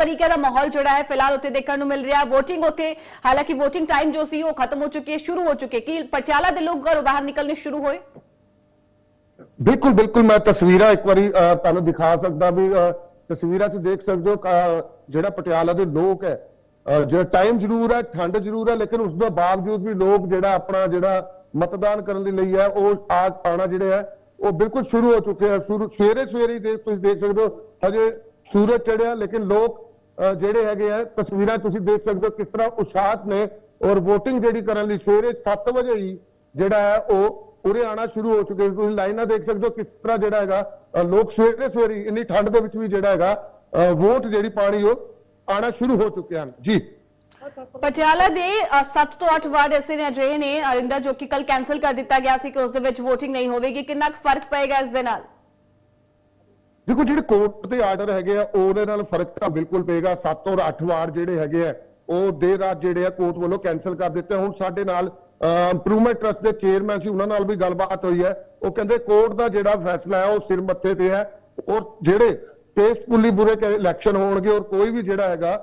ਤਰੀਕੇ ਦਾ ਮਾਹੌਲ ਜਿਹੜਾ ਹੈ ਫਿਲਹਾਲ ਉੱਥੇ ਦੇਖਣ ਨੂੰ ਮਿਲ ਰਿਹਾ। VOTING ਉੱਥੇ, ਹਾਲਾਂਕਿ VOTING ਟਾਈਮ ਜੋ ਸੀ ਉਹ ਖਤਮ ਹੋ ਚੁੱਕੀ ਹੈ, ਸ਼ੁਰੂ ਹੋ ਚੁੱਕੀ ਹੈ। ਕਿ ਪਟਿਆਲਾ ਦੇ ਲੋਕ ਘਰੋਂ ਬਾਹਰ ਨਿਕਲਣੇ ਸ਼ੁਰੂ ਹੋਏ? ਬਿਲਕੁਲ ਬਿਲਕੁਲ, ਮੈਂ ਤਸਵੀਰਾਂ ਇੱਕ ਵਾਰੀ ਤੁਹਾਨੂੰ ਦਿਖਾ ਸਕਦਾ ਵੀ ਤਸਵੀਰਾਂ 'ਚ ਦੇਖ ਸਕਦੇ ਹੋ ਜਿਹੜਾ ਪਟਿਆਲਾ ਦੇ ਲੋਕ ਹੈ। ਜਿਹੜਾ ਟਾਈਮ ਜ਼ਰੂਰ ਹੈ, ਠੰਡ ਜ਼ਰੂਰ ਹੈ, ਲੇਕਿਨ ਉਸ ਦੇ ਬਾਵਜੂਦ ਵੀ ਲੋਕ ਜਿਹੜਾ ਆਪਣਾ ਜਿਹੜਾ ਮਤਦਾਨ ਕਰਨ ਦੇ ਲਈ ਹੈ, ਉਹ ਆ ਆਣਾ ਜਿਹੜੇ ਹੈ, ਉਹ ਬਿਲਕੁਲ ਸ਼ੁਰੂ ਹੋ ਚੁੱਕੇ ਹੈ। ਸ਼ੁਰੂ ਸਵੇਰੇ ਸਵੇਰੇ ਹੀ ਤੁਸੀਂ ਦੇਖ ਸਕਦੇ ਹੋ, ਹਜੇ ਸੂਰਜ ਚੜਿਆ ਲੇਕਿਨ ਲੋਕ ਜਿਹੜੇ ਹੈਗੇ ਆ, ਤਸਵੀਰਾਂ ਤੁਸੀਂ ਦੇਖ ਸਕਦੇ ਹੋ ਕਿਸ ਤਰ੍ਹਾਂ ਉਸ਼ਾਹਤ ਨੇ ਔਰ VOTING ਜਿਹੜੀ ਕਰਨ ਲਈ ਸਵੇਰੇ 7 ਵਜੇ ਹੀ ਜਿਹੜਾ ਹੈ ਉਹ ਉਰੇ ਆਣਾ ਸ਼ੁਰੂ ਹੋ ਚੁੱਕੇ ਤੁਸੀਂ ਲਾਈਨਾਂ ਦੇਖ ਸਕਦੇ ਹੋ ਕਿਸ ਤਰ੍ਹਾਂ ਜਿਹੜਾ ਹੈਗਾ ਲੋਕ ਸਵੇਰੇ ਸਵੇਰੇ ਇੰਨੀ ਠੰਡ ਦੇ ਵਿੱਚ ਵੀ ਜਿਹੜਾ ਹੈਗਾ ਵੋਟ ਜਿਹੜੀ ਪਾਣੀ ਉਹ ਆਣਾ ਸ਼ੁਰੂ ਹੋ ਚੁੱਕੇ ਹਨ। ਜੀ। ਪਟਿਆਲਾ ਦੇ 7 ਤੋਂ 8 ਵਾਰਡ ਐਸੇ ਨੇ ਅਜਿਹੇ ਨੇ, ਅਰਿੰਦਰ, ਜੋ ਕਿ ਕੱਲ ਕੈਨਸਲ ਕਰ ਦਿੱਤਾ ਗਿਆ ਸੀ ਕਿ ਉਸ ਦੇ ਵਿੱਚ VOTING ਨਹੀਂ ਹੋਵੇਗੀ। ਕਿੰਨਾ ਕੁ ਫ਼ਰਕ ਪਏਗਾ ਇਸ ਦੇ ਨਾਲ? ਦੇਖੋ ਜਿਹੜੇ ਕੋਰਟ ਦੇ ਆਰਡਰ ਹੈਗੇ ਆ, ਉਹਦੇ ਨਾਲ ਫ਼ਰਕ ਤਾਂ ਬਿਲਕੁਲ ਪਏਗਾ। 7 ਔਰ 8 ਵਾਰ ਜਿਹੜੇ ਹੈਗੇ ਆ, ਉਹ ਦੇਰ ਰਾਤ ਜਿਹੜੇ ਆ ਕੋਰਟ ਵੱਲੋਂ ਕੈਨਸਲ ਕਰ ਦਿੱਤੇ ਹੁਣ ਸਾਡੇ ਨਾਲ ਇੰਪਰੂਵਮੈਂਟ ਟਰਸਟ ਦੇ ਚੇਅਰਮੈਨ ਸੀ, ਉਹਨਾਂ ਨਾਲ ਵੀ ਗੱਲਬਾਤ ਹੋਈ ਹੈ। ਉਹ ਕਹਿੰਦੇ ਕੋਰਟ ਦਾ ਜਿਹੜਾ ਫੈਸਲਾ ਹੈ, ਉਹ ਸਿਰ ਮੱਥੇ ਤੇ ਹੈ। ਔਰ ਜਿਹੜੇ ਪੇਸਫੁਲੀ ਬੁਰੇ ਇਲੈਕਸ਼ਨ ਹੋਣਗੇ, ਔਰ ਕੋਈ ਵੀ ਜਿਹੜਾ ਹੈਗਾ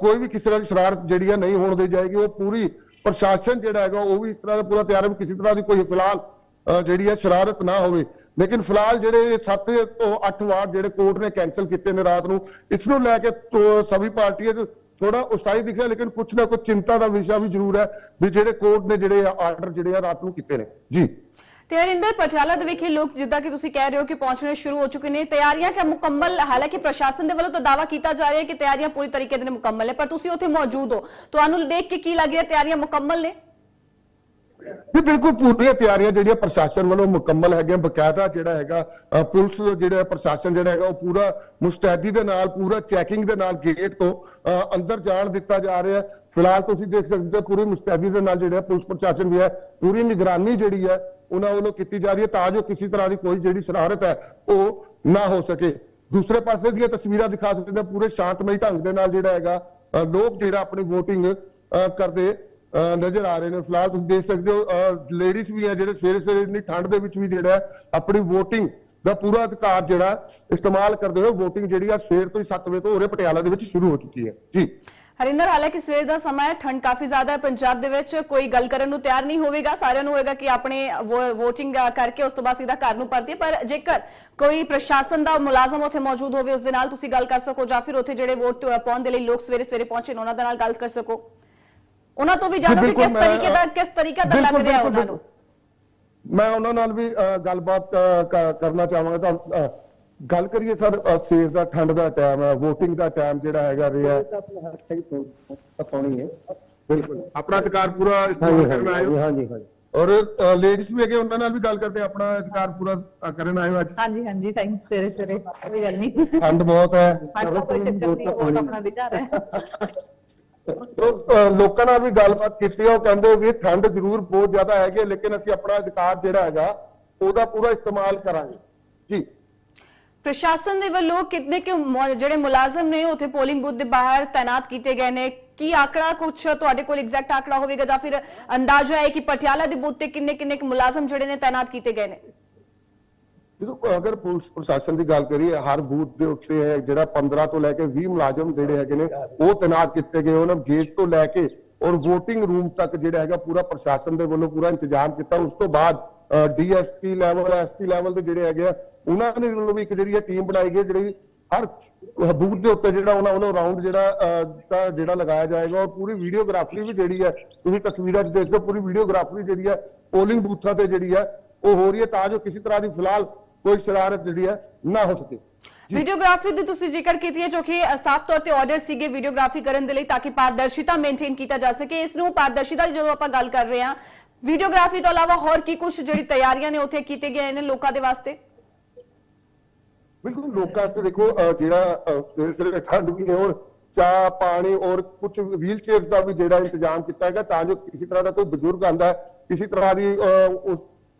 ਕੋਈ ਵੀ ਕਿਸੇ ਤਰ੍ਹਾਂ ਦੀ ਸ਼ਰਾਰਤ ਜਿਹੜੀ ਹੈ ਨਹੀਂ ਹੋਣ ਦੇ ਜਾਏਗੀ, ਉਹ ਪੂਰੀ ਪ੍ਰਸ਼ਾਸਨ ਜਿਹੜਾ ਹੈਗਾ, ਉਹ ਵੀ ਇਸ ਤਰ੍ਹਾਂ ਦਾ ਪੂਰਾ ਤਿਆਰ ਹੈ ਕਿਸੇ ਤਰ੍ਹਾਂ ਦੀ ਕੋਈ ਫਿਲਹਾਲ ਜਿਹੜੀ ਹੈ ਸ਼ਰਾਰਤ ਨਾ ਹੋਵੇ। ਲੇਕਿਨ ਫਿਲਹਾਲ ਜਿਹੜੇ 7 ਤੋਂ 8 ਵਾਰ ਜਿਹੜੇ ਕੋਰਟ ਨੇ ਕੈਨਸਲ ਕੀਤੇ ਨੇ ਰਾਤ ਨੂੰ, ਇਸ ਨੂੰ ਲੈ ਕੇ ਸਭੀ ਪਾਰਟੀਆਂ ਥੋੜਾ ਉਤਸ਼ਾਹੀ ਦਿਖਿਆ, ਲੇਕਿਨ ਕੁਝ ਨਾ ਕੁਝ ਚਿੰਤਾ ਦਾ ਵਿਸ਼ਾ ਵੀ ਜ਼ਰੂਰ ਹੈ ਵੀ ਜਿਹੜੇ ਕੋਰਟ ਨੇ ਜਿਹੜੇ ਆਰਡਰ ਜਿਹੜੇ ਆ ਰਾਤ ਨੂੰ ਕੀਤੇ ਨੇ। ਜੀ। ਤੇ ਹਰਿੰਦਰ ਪਟਿਆਲਾ ਦੇ ਵਿਖੇ ਲੋਕ ਜਿੱਦਾਂ ਕਿ ਤੁਸੀਂ ਕਹਿ ਰਹੇ ਹੋ ਕਿ ਪਹੁੰਚਣੇ ਸ਼ੁਰੂ ਹੋ ਚੁੱਕੇ ਨੇ। ਤਿਆਰੀਆਂ ਕਿ ਮੁਕੰਮਲ, ਹਾਲਾਂਕਿ ਪ੍ਰਸ਼ਾਸਨ ਦੇ ਵੱਲੋਂ ਤਾਂ ਦਾਵਾ ਕੀਤਾ ਜਾ ਰਿਹਾ ਹੈ ਕਿ ਤਿਆਰੀਆਂ ਪੂਰੀ ਤਰੀਕੇ ਦੇ ਨਾਲ ਮੁਕੰਮਲ ਹੈ ਪਰ ਤੁਸੀਂ ਉੱਥੇ ਮੌਜੂਦ ਹੋ। ਤੁਹਾਨੂੰ ਦੇਖ ਕੇ ਕੀ ਲੱਗ ਰਿਹਾ, ਤਿਆਰੀਆਂ ਮੁਕੰਮਲ ਨੇ? ਜੀ ਬਿਲਕੁਲ ਪੂਰੀਆਂ ਤਿਆਰੀਆਂ ਜਿਹੜੀਆਂ ਪ੍ਰਸ਼ਾਸਨ ਵੱਲੋਂ ਮੁਕੰਮਲ ਹੈਗੀਆਂ, ਬਕਾਇਦਾ ਜਿਹੜਾ ਹੈਗਾ ਪੁਲਿਸ ਜਿਹੜਾ ਪ੍ਰਸ਼ਾਸਨ ਜਿਹੜਾ ਹੈਗਾ, ਉਹ ਪੂਰਾ ਮੁਸਤੈਦੀ ਦੇ ਨਾਲ, ਪੂਰਾ ਚੈਕਿੰਗ ਦੇ ਨਾਲ ਗੇਟ ਤੋਂ ਅੰਦਰ ਜਾਣ ਦਿੱਤਾ ਜਾ ਰਿਹਾ ਫਿਲਹਾਲ ਤੁਸੀਂ ਦੇਖ ਸਕਦੇ ਹੋ, ਪੂਰੀ ਮੁਸਤੈਦੀ ਦੇ ਨਾਲ ਜਿਹੜਾ ਪੁਲਿਸ ਪ੍ਰਸ਼ਾਸਨ ਵੀ ਹੈ। ਪੂਰੀ ਨਿਗਰਾਨੀ ਜਿਹੜੀ ਹੈ, ਉਹਨਾਂ ਵੱਲੋਂ ਕੀਤੀ ਜਾ ਰਹੀ ਹੈ ਤਾਂ ਜੋ ਕਿਸੇ ਤਰ੍ਹਾਂ ਦੀ ਕੋਈ ਜਿਹੜੀ ਸ਼ਰਾਰਤ ਹੈ, ਉਹ ਨਾ ਹੋ ਸਕੇ। ਦੂਸਰੇ ਪਾਸੇ ਦੀਆਂ ਤਸਵੀਰਾਂ ਦਿਖਾ ਸਕਦੇ ਹਾਂ, ਪੂਰੇ ਸ਼ਾਂਤਮਈ ਢੰਗ ਦੇ ਨਾਲ ਜਿਹੜਾ ਹੈਗਾ ਲੋਕ ਜਿਹੜਾ ਆਪਣੀ VOTING ਕਰਦੇ ਨਜ਼ਰ ਆ ਰਹੇ ਨੇ। ਫਿਲਹਾਲ ਤੁਸੀਂ ਦੇਖ ਸਕਦੇ ਹੋ ਲੇਡੀਜ਼ ਵੀ ਹੈ ਜਿਹੜੇ ਸਵੇਰੇ ਸਵੇਰੇ ਇੰਨੀ ਠੰਡ ਦੇ ਵਿੱਚ ਵੀ ਜਿਹੜਾ ਆਪਣੀ VOTING ਦਾ ਪੂਰਾ ਅਧਿਕਾਰ ਜਿਹੜਾ ਇਸਤੇਮਾਲ ਕਰਦੇ ਹੋਏ VOTING ਜਿਹੜੀ ਆ ਸਵੇਰ ਤੋਂ ਹੀ 7 ਵਜੇ ਤੋਂ ਉਰੇ ਪਟਿਆਲਾ ਦੇ ਵਿੱਚ ਸ਼ੁਰੂ ਹੋ ਚੁੱਕੀ ਹੈ। ਜੀ। ਹਰਿੰਦਰ ਹਾਲਾਂਕਿ ਸਵੇਰ ਦਾ ਸਮਾਂ ਹੈ, ਠੰਡ ਕਾਫੀ ਜ਼ਿਆਦਾ ਹੈ, ਪੰਜਾਬ ਦੇ ਵਿੱਚ ਕੋਈ ਗੱਲ ਕਰਨ ਨੂੰ ਤਿਆਰ ਨਹੀਂ ਹੋਵੇਗਾ। ਸਾਰਿਆਂ ਨੂੰ ਹੋਏਗਾ ਕਿ ਆਪਣੇ VOTING ਕਰਕੇ ਉਸ ਤੋਂ ਬਾਅਦ ਸਿੱਧਾ ਘਰ ਨੂੰ ਪਰਤੀਏ, ਪਰ ਜੇਕਰ ਕੋਈ ਪ੍ਰਸ਼ਾਸਨ ਦਾ ਮੁਲਾਜ਼ਮ ਉੱਥੇ ਮੌਜੂਦ ਹੋਵੇ, ਉਸ ਦੇ ਨਾਲ ਤੁਸੀਂ ਗੱਲ ਕਰ ਸਕੋ ਜਾਂ ਫਿਰ ਉੱਥੇ ਜਿਹੜੇ ਵੋਟ ਪਾਉਣ ਦੇ ਲਈ ਲੋਕ ਸਵੇਰੇ ਸਵੇਰੇ ਪਹੁੰਚੇ ਨੇ, ਉਹਨਾਂ ਦੇ ਨਾਲ ਗੱਲ ਕਰ ਸਕੋ। ਉਹਨਾਂ ਤੋਂ ਵੀ ਜਾਣੋ ਕਿ ਕਿਸ ਤਰੀਕੇ ਦਾ ਕਿਸ ਤਰੀਕਾ ਦਾ ਲੱਗ ਰਿਹਾ ਉਹਨਾਂ ਨੂੰ? ਮੈਂ ਉਹਨਾਂ ਨਾਲ ਵੀ ਗੱਲਬਾਤ ਕਰਨਾ ਚਾਹਾਂਗਾ ਤਾਂ ਗੱਲ ਕਰੀਏ ਸਰ ਸਵੇਰ ਦਾ ਠੰਡ ਦਾ ਟਾਈਮ ਹੈ VOTING ਦਾ ਟਾਈਮ ਜਿਹੜਾ ਹੈਗਾ ਰਿਹਾ। ਬਿਲਕੁਲ। ਆਪਣਾ ਅਧਿਕਾਰ ਪੂਰਾ ਇਸਤੇਮਾਲ ਕਰਨ ਹੋ? ਹਾਂਜੀ ਹਾਂਜੀ ਔਰ ਲੇਡੀਜ਼ ਵੀ ਹੈਗੇ ਉਹਨਾਂ ਨਾਲ ਵੀ ਗੱਲ ਕਰਦੇ ਆਪਣਾ ਅਧਿਕਾਰ ਪੂਰਾ ਕਰਨ ਆਏ ਹੋ ਅੱਜ? ਹਾਂਜੀ ਹਾਂਜੀ ਥੈਂਕ ਸਵੇਰੇ ਸਵੇਰੇ ਕੋਈ ਗੱਲ ਨਹੀਂ। ਠੰਡ ਬਹੁਤ ਹੈ। ਕੋਈ ਚੱਕਰ ਨਹੀਂ ਬਹੁਤ ਆਪਣਾ ਵਿਚਾਰ ਹੈ। ਲੋਕਾਂ ਨਾਲ ਵੀ ਗੱਲਬਾਤ ਕੀਤੀ ਉਹ ਕਹਿੰਦੇ ਵੀ ਠੰਡ ਜ਼ਰੂਰ ਬਹੁਤ ਜ਼ਿਆਦਾ ਹੈਗੀ ਹੈ, ਲੇਕਿਨ ਅਸੀਂ ਆਪਣਾ ਅਧਿਕਾਰ ਜਿਹੜਾ ਹੈਗਾ ਉਹਦਾ ਪੂਰਾ ਇਸਤੇਮਾਲ ਕਰਾਂਗੇ। ਜੀ। ਪ੍ਰਸ਼ਾਸਨ ਦੇ ਵੱਲੋਂ ਕਿੰਨੇ ਕਿ ਜਿਹੜੇ ਮੁਲਾਜ਼ਮ ਨੇ ਉੱਥੇ ਪੋਲਿੰਗ ਬੂਥ ਦੇ ਬਾਹਰ ਤਾਇਨਾਤ ਕੀਤੇ ਗਏ ਨੇ? ਕੀ ਆંકੜਾ ਕੁਝ ਤੁਹਾਡੇ ਕੋਲ ਐਗਜ਼ੈਕਟ ਆંકੜਾ ਹੋਵੇਗਾ ਜਾਂ ਫਿਰ ਅੰਦਾਜ਼ਾ ਹੈ ਕਿ ਪਟਿਆਲਾ ਦੇ ਬੂਥ ਤੇ ਕਿੰਨੇ ਕਿੰਨੇ ਮੁਲਾਜ਼ਮ ਜਿਹੜੇ ਨੇ ਤਾਇਨਾਤ ਕੀਤੇ ਗਏ ਨੇ? ਦੇਖੋ, ਅਗਰ ਪੁਲਿਸ ਪ੍ਰਸ਼ਾਸਨ ਦੀ ਗੱਲ ਕਰੀਏ, ਹਰ ਬੂਥ ਦੇ ਉੱਤੇ ਹੈ, ਜਿਹੜਾ 15 ਤੋਂ ਲੈ ਕੇ 20 ਮੁਲਾਜ਼ਮ ਜਿਹੜੇ ਹੈਗੇ ਨੇ, ਉਹ ਤੈਨਾਤ ਕੀਤੇ ਗਏ ਉਹਨਾਂ ਗੇਟ ਤੋਂ ਲੈ ਕੇ ਔਰ VOTING ਰੂਮ ਤੱਕ ਜਿਹੜਾ ਹੈਗਾ ਪੂਰਾ ਪ੍ਰਸ਼ਾਸਨ ਦੇ ਵੱਲੋਂ ਪੂਰਾ ਇੰਤਜ਼ਾਮ ਕੀਤਾ। ਉਸ ਤੋਂ ਬਾਅਦ ਡੀਐਸਪੀ ਲੈਵਲ ਐਸਪੀ ਲੈਵਲ ਦੇ ਜਿਹੜੇ ਹੈਗੇ ਆ, ਉਹਨਾਂ ਦੇ ਵੱਲੋਂ ਵੀ ਇੱਕ ਜਿਹੜੀ ਹੈ ਟੀਮ ਬਣਾਈ ਗਈ ਹੈ, ਜਿਹੜੀ ਹਰ ਬੂਥ ਦੇ ਉੱਤੇ ਜਿਹੜਾ ਉਹਨਾਂ ਵੱਲੋਂ ਰਾਉਂਡ ਜਿਹੜਾ ਜਿਹੜਾ ਲਗਾਇਆ ਜਾਏਗਾ ਔਰ ਪੂਰੀ ਵੀਡੀਓਗ੍ਰਾਫੀ ਵੀ ਜਿਹੜੀ ਹੈ, ਤੁਸੀਂ ਤਸਵੀਰਾਂ 'ਚ ਦੇਖ ਸਕਦੇ ਪੂਰੀ ਵੀਡੀਓਗ੍ਰਾਫੀ ਜਿਹੜੀ ਹੈ ਪੋਲਿੰਗ ਬੂਥਾਂ ਤੇ ਜਿਹੜੀ ਹੈ, ਉਹ ਹੋ ਰਹੀ ਹੈ। ਤਾਂ ਜੋ ਕਿਸੇ ਤਰ੍ਹਾਂ ਦੀ ਫਿਲਹਾਲ ਕੋਈ ਸ਼ਰਾਰਤ ਜਿਹੜੀ ਹੈ ਨਾ ਹੋ ਸਕੇ। ਵੀਡੀਓਗ੍ਰਾਫੀ ਦੀ ਤੁਸੀਂ ਜ਼ਿਕਰ ਕੀਤੀ ਹੈ ਜੋ ਕਿ ਸਾਫ਼ ਤੌਰ ਤੇ ਆਰਡਰ ਸੀਗੇ ਵੀਡੀਓਗ੍ਰਾਫੀ ਕਰਨ ਦੇ ਲਈ ਤਾਂ ਕਿ ਪਾਰਦਰਸ਼ਿਤਾ ਮੇਨਟੇਨ ਕੀਤਾ ਜਾ ਸਕੇ। ਇਸ ਨੂੰ ਪਾਰਦਰਸ਼ਿਤਾ ਜਦੋਂ ਆਪਾਂ ਗੱਲ ਕਰ ਰਹੇ ਹਾਂ ਵੀਡੀਓਗ੍ਰਾਫੀ ਤੋਂ ਇਲਾਵਾ ਹੋਰ ਕੀ ਕੁਝ ਜਿਹੜੀ ਤਿਆਰੀਆਂ ਨੇ ਉੱਥੇ ਕੀਤੇ ਗਏ ਨੇ ਲੋਕਾਂ ਦੇ ਵਾਸਤੇ? ਬਿਲਕੁਲ ਲੋਕਾਂ ਵਾਸਤੇ ਦੇਖੋ ਜਿਹੜਾ ਸਵੇਰੇ ਠੰਡ ਵੀ ਹੈ ਔਰ ਚਾਹ ਪਾਣੀ ਔਰ ਕੁਝ ਵੀਲ ਚੇਅਰਸ ਦਾ ਵੀ ਜਿਹੜਾ ਇੰਤਜ਼ਾਮ ਕੀਤਾ ਹੈਗਾ ਤਾਂ ਜੋ ਕਿਸੇ ਤਰ੍ਹਾਂ ਦਾ ਕੋਈ ਬਜ਼ੁਰਗ ਆਂਦਾ ਕਿਸੇ ਤਰ੍ਹਾਂ ਦੀ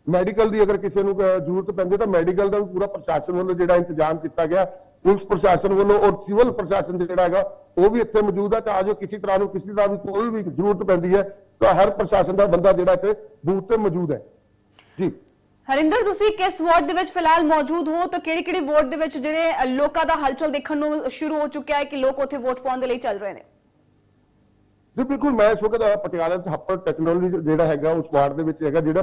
ਮੈਡੀਕਲ ਦੀ ਅਗਰ ਕਿਸੇ ਨੂੰ ਜ਼ਰੂਰਤ ਪੈਂਦੀ ਤਾਂ ਮੈਡੀਕਲ ਦਾ ਵੀ ਪੂਰਾ ਪ੍ਰਸ਼ਾਸਨ ਵੱਲੋਂ ਜਿਹੜਾ ਇੰਤਜ਼ਾਮ ਕੀਤਾ ਗਿਆ। ਪੁਲਿਸ ਪ੍ਰਸ਼ਾਸਨ ਵੱਲੋਂ ਔਰ ਸਿਵਲ ਪ੍ਰਸ਼ਾਸਨ ਜਿਹੜਾ ਹੈਗਾ ਉਹ ਵੀ ਇੱਥੇ ਮੌਜੂਦ ਹੈ ਤਾਂ ਜੋ ਕਿਸੇ ਤਰ੍ਹਾਂ ਨੂੰ ਕਿਸੇ ਦੀ ਕੋਈ ਵੀ ਜ਼ਰੂਰਤ ਪੈਂਦੀ ਹੈ ਤਾਂ ਹਰ ਪ੍ਰਸ਼ਾਸਨ ਦਾ ਬੰਦਾ ਜਿਹੜਾ ਇੱਥੇ ਬੂਥ ਤੇ ਮੌਜੂਦ ਹੈ। ਜੀ। ਹਰਿੰਦਰ ਤੁਸੀਂ ਕਿਸ ਵਾਰਡ ਦੇ ਵਿੱਚ ਫਿਲਹਾਲ ਮੌਜੂਦ ਹੋ? ਤਾਂ ਕਿਹੜੀ ਕਿਹੜੀ ਵਾਰਡ ਦੇ ਵਿੱਚ ਜਿਹੜੇ ਲੋਕਾਂ ਦਾ ਹਲਚਲ ਦੇਖਣ ਨੂੰ ਸ਼ੁਰੂ ਹੋ ਚੁੱਕਿਆ ਹੈ ਕਿ ਲੋਕ ਉੱਥੇ ਵੋਟ ਪਾਉਣ ਦੇ ਲਈ ਚੱਲ ਰਹੇ ਨੇ? ਜੀ ਬਿਲਕੁਲ। ਮੈਂ ਇਸ ਵਕਤ ਪਟਿਆਲਾ ਹੱਪਰ ਟੈਕਨੋਲੋਜੀ ਜਿਹੜਾ ਹੈਗਾ ਉਸ ਵਾਰਡ ਦੇ ਵਿੱਚ ਹੈਗਾ ਜਿਹੜਾ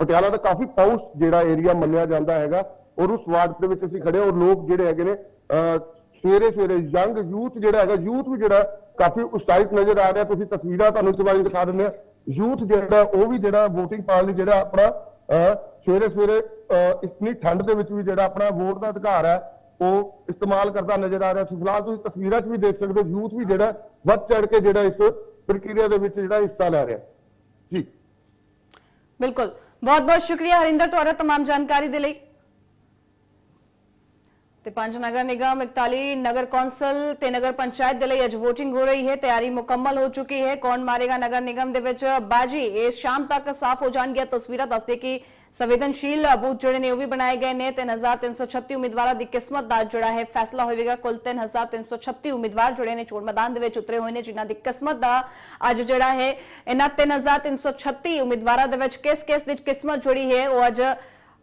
ਪਟਿਆਲਾ ਦਾ ਕਾਫੀ ਪਾਊਸ ਜਿਹੜਾ ਏਰੀਆ ਮੰਨਿਆ ਜਾਂਦਾ ਹੈਗਾ। ਔਰ ਉਸ ਵਾਰਡ ਦੇ ਵਿੱਚ ਅਸੀਂ ਖੜੇ ਔਰ ਲੋਕ ਜਿਹੜੇ ਹੈਗੇ ਨੇ ਅ, ਸਵੇਰੇ ਸਵੇਰੇ ਯੰਗ ਯੂਥ ਜਿਹੜਾ ਹੈਗਾ ਯੂਥ ਵੀ ਜਿਹੜਾ ਕਾਫੀ ਉਤਸ਼ਾਹਿਤ ਨਜ਼ਰ ਆ ਰਿਹਾ। ਤੁਸੀਂ ਤਸਵੀਰਾਂ ਤੁਹਾਨੂੰ ਇੱਕ ਵਾਰੀ ਦਿਖਾ ਦਿੰਦੇ ਆ ਯੂਥ ਜਿਹੜਾ ਉਹ ਵੀ ਜਿਹੜਾ VOTING ਪਾਉਣ ਲਈ ਜਿਹੜਾ ਆਪਣਾ ਅ, ਸਵੇਰੇ ਸਵੇਰੇ ਅ, ਇਤਨੀ ਠੰਡ ਦੇ ਵਿੱਚ ਵੀ ਜਿਹੜਾ ਆਪਣਾ ਵੋਟ ਦਾ ਅਧਿਕਾਰ ਹੈ ਉਹ ਇਸਤੇਮਾਲ ਕਰਦਾ ਨਜ਼ਰ ਆ ਰਿਹਾ। ਸੀ ਫਿਲਹਾਲ ਤੁਸੀਂ ਤਸਵੀਰਾਂ 'ਚ ਵੀ ਦੇਖ ਸਕਦੇ ਹੋ ਯੂਥ ਵੀ ਜਿਹੜਾ ਵੱਧ ਚੜ ਕੇ ਜਿਹੜਾ ਇਸ ਪ੍ਰਕਿਰਿਆ ਦੇ ਵਿੱਚ ਜਿਹੜਾ ਹਿੱਸਾ ਲੈ ਰਿਹਾ। ਜੀ। ਬਿਲਕੁਲ। ਬਹੁਤ ਬਹੁਤ ਸ਼ੁਕਰੀਆ ਹਰਿੰਦਰ ਤੁਹਾਡਾ तमाम ਜਾਣਕਾਰੀ ਦੇ ਲਈ ਤੇ ਪੰਜ ਨਗਰ ਨਿਗਮ 41 ਨਗਰ ਕੌਂਸਲ ਤੇ ਨਗਰ ਪੰਚਾਇਤ ਦੇ ਲਈ ਅੱਜ VOTING ਹੋ ਰਹੀ ਹੈ ਤਿਆਰੀ ਮੁਕੰਮਲ ਹੋ ਚੁੱਕੀ ਹੈ ਕੌਣ ਮਾਰੇਗਾ ਨਗਰ ਨਿਗਮ ਦੇ ਵਿੱਚ ਬਾਜੀ ਇਹ ਸ਼ਾਮ ਤੱਕ ਸਾਫ਼ ਹੋ ਜਾਣਗੀਆਂ ਤਸਵੀਰਾਂ ਦੱਸਦੇ ਕਿ ਸੰਵੇਦਨਸ਼ੀਲ ਬੂਥ ਜਿਹੜੇ ਨੇ ਉਹ ਵੀ ਬਣਾਏ ਗਏ ਨੇ। 3336 ਉਮੀਦਵਾਰਾਂ ਦੀ ਕਿਸਮਤ ਦਾ ਜਿਹੜਾ ਹੈ ਫੈਸਲਾ ਹੋਵੇਗਾ। ਕੁੱਲ 3336 ਉਮੀਦਵਾਰ ਜਿਹੜੇ ਨੇ ਚੋਣ ਮੈਦਾਨ ਦੇ ਵਿੱਚ ਉਤਰੇ ਹੋਏ ਨੇ, ਜਿਨ੍ਹਾਂ ਦੀ ਕਿਸਮਤ ਦਾ ਅੱਜ ਜਿਹੜਾ ਹੈ ਇਹਨਾਂ 3336 ਉਮੀਦਵਾਰਾਂ ਦੇ ਵਿੱਚ ਕਿਸ ਕਿਸ ਦੀ ਕਿਸਮਤ ਜੁੜੀ ਹੈ, ਉਹ ਅੱਜ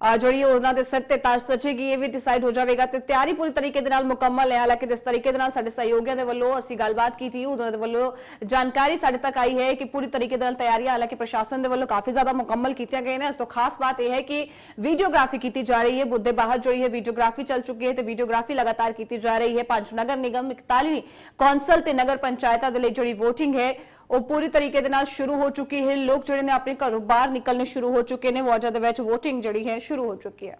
ਜਿਹੜੀ ਉਹਨਾਂ ਦੇ ਸਿਰ ਤੇ ਤਾਜ ਸੱਚੇਗੀ ਇਹ ਵੀ ਡਿਸਾਈਡ ਹੋ ਜਾਵੇਗਾ ਤੇ ਤਿਆਰੀ ਪੂਰੀ ਤਰੀਕੇ ਦੇ ਨਾਲ ਮੁਕੰਮਲ ਹੈ। ਹਾਲਾਂਕਿ ਜਿਸ ਤਰੀਕੇ ਦੇ ਨਾਲ ਸਾਡੇ ਸਹਿਯੋਗੀਆਂ ਦੇ ਵੱਲੋਂ ਅਸੀਂ ਗੱਲਬਾਤ ਕੀਤੀ, ਉਹਨਾਂ ਦੇ ਵੱਲੋਂ ਜਾਣਕਾਰੀ ਸਾਡੇ ਤੱਕ ਆਈ ਹੈ ਕਿ ਪੂਰੀ ਤਰੀਕੇ ਦੇ ਨਾਲ ਤਿਆਰੀਆਂ ਹਾਲਾਂਕਿ ਪ੍ਰਸ਼ਾਸਨ ਦੇ ਵੱਲੋਂ ਕਾਫੀ ਜ਼ਿਆਦਾ ਮੁਕੰਮਲ ਕੀਤੀਆਂ ਗਈਆਂ ਨੇ। ਇਸ ਤੋਂ ਖਾਸ ਬਾਤ ਇਹ ਹੈ ਕਿ ਵੀਡੀਓਗ੍ਰਾਫੀ ਕੀਤੀ ਜਾ ਰਹੀ ਹੈ। ਬੁੱਧੇ ਬਾਹਰ ਜਿਹੜੀ ਹੈ ਵੀਡੀਓਗ੍ਰਾਫੀ ਚੱਲ ਚੁੱਕੀ ਹੈ ਤੇ ਵੀਡੀਓਗ੍ਰਾਫੀ ਲਗਾਤਾਰ ਕੀਤੀ ਜਾ ਰਹੀ ਹੈ। ਪੰਜ ਨਗਰ ਨਿਗਮ 41 ਕੌਂਸਲ ਤੇ ਨਗਰ ਪੰਚਾਇਤਾਂ ਦੇ ਲਈ ਜਿਹੜੀ VOTING ਹੈ ਉਹ ਪੂਰੀ ਤਰੀਕੇ ਦੇ ਨਾਲ ਸ਼ੁਰੂ ਹੋ ਚੁੱਕੀ ਹੈ। ਲੋਕ ਜਿਹੜੇ ਨੇ ਆਪਣੇ ਘਰੋਂ ਬਾਹਰ ਨਿਕਲਣੇ ਸ਼ੁਰੂ ਹੋ ਚੁੱਕੇ ਨੇ। ਵਾਰਡਾਂ ਦੇ ਵਿੱਚ VOTING ਜਿਹੜੀ ਹੈ ਸ਼ੁਰੂ ਹੋ ਚੁੱਕੀ ਹੈ।